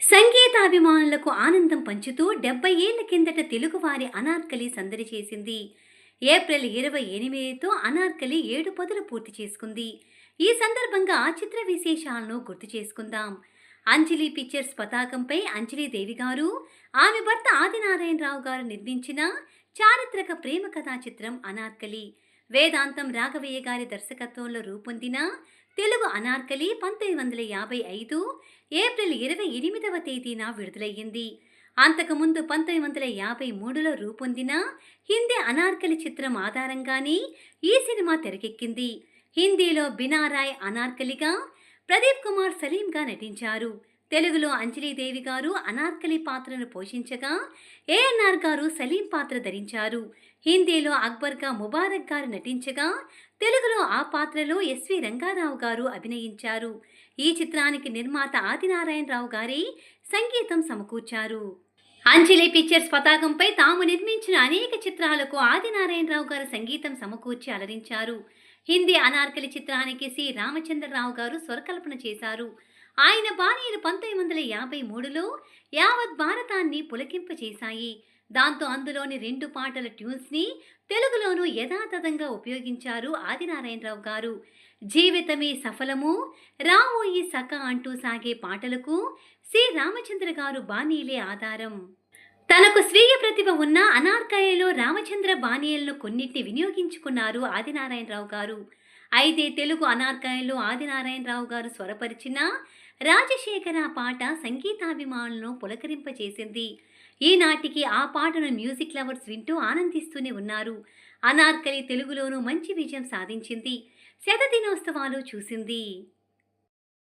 సంగీతాభిమానులకు ఆనందం పంచుతూ డెబ్బై ఏళ్ళ కిందట తెలుగువారి అనార్కలి సందడి చేసింది. ఏప్రిల్ ఇరవై ఎనిమిదితో అనార్కలి ఏడు పదులు పూర్తి చేసుకుంది. ఈ సందర్భంగా ఆ చిత్ర విశేషాలను గుర్తు చేసుకుందాం. అంజలి పిక్చర్స్ పతాకంపై అంజలి దేవి గారు ఆమె భర్త ఆదినారాయణరావు గారు నిర్మించిన చారిత్రక ప్రేమ కథా చిత్రం అనార్కలి. వేదాంతం రాఘవయ్య గారి దర్శకత్వంలో రూపొందిన తెలుగు అనార్కలి పంతొమ్మిది వందల యాభై ఐదు ఏప్రిల్ ఇరవై ఎనిమిదవ తేదీన విడుదలయ్యింది. అంతకుముందు పంతొమ్మిది వందల యాభై మూడులో రూపొందిన హిందీ అనార్కలి చిత్రం ఆధారంగానే ఈ సినిమా తెరకెక్కింది. హిందీలో బినారాయ్ అనార్కలిగా ప్రదీప్ కుమార్ సలీంగా నటించారు. తెలుగులో అంజలీదేవి గారు అనార్కలి పాత్రను పోషించగా ఏఎన్ఆర్ గారు సలీం పాత్ర ధరించారు? హిందీలో అక్బర్గా ముబారక్ గారు నటించగా తెలుగులో ఆ పాత్రలో ఎస్వి రంగారావు గారు అభినయించారు. ఈ చిత్రానికి నిర్మాత ఆదినారాయణరావు గారే సంగీతం సమకూర్చారు. అంజలి పిక్చర్స్ పతాకంపై తాము నిర్మించిన అనేక చిత్రాలకు ఆదినారాయణరావు గారు సంగీతం సమకూర్చి అలరించారు. హిందీ అనార్కలి చిత్రానికి సి. రామచంద్రరావు గారు స్వరకల్పన చేశారు. ఆయన బాణీలు పంతొమ్మిది వందల యాభై మూడులో యావత్ భారతాన్ని పులకింపచేశాయి. దాంతో అందులోని రెండు పాటల ట్యూన్స్ని తెలుగులోనూ యథాతథంగా ఉపయోగించారు ఆదినారాయణరావు గారు. జీవితమే సఫలము రావోయి సఖ అంటూ సాగే పాటలకు సి. రామచంద్ర గారు బాణీలే ఆధారం. తనకు స్వీయ ప్రతిభ ఉన్న అనార్కయలో రామచంద్ర బాణీలను కొన్నింటిని వినియోగించుకున్నారు ఆదినారాయణరావు గారు. అయితే తెలుగు అనార్కయలో ఆదినారాయణరావు గారు స్వరపరిచిన రాజశేఖర పాట సంగీతాభిమానులను పులకరింపచేసింది. ఈనాటికి ఆ పాటను మ్యూజిక్ లవర్స్ వింటూ ఆనందిస్తూనే ఉన్నారు. అనార్కలి తెలుగులోనూ మంచి విజయం సాధించింది. శత దినోత్సవాలు చూసింది.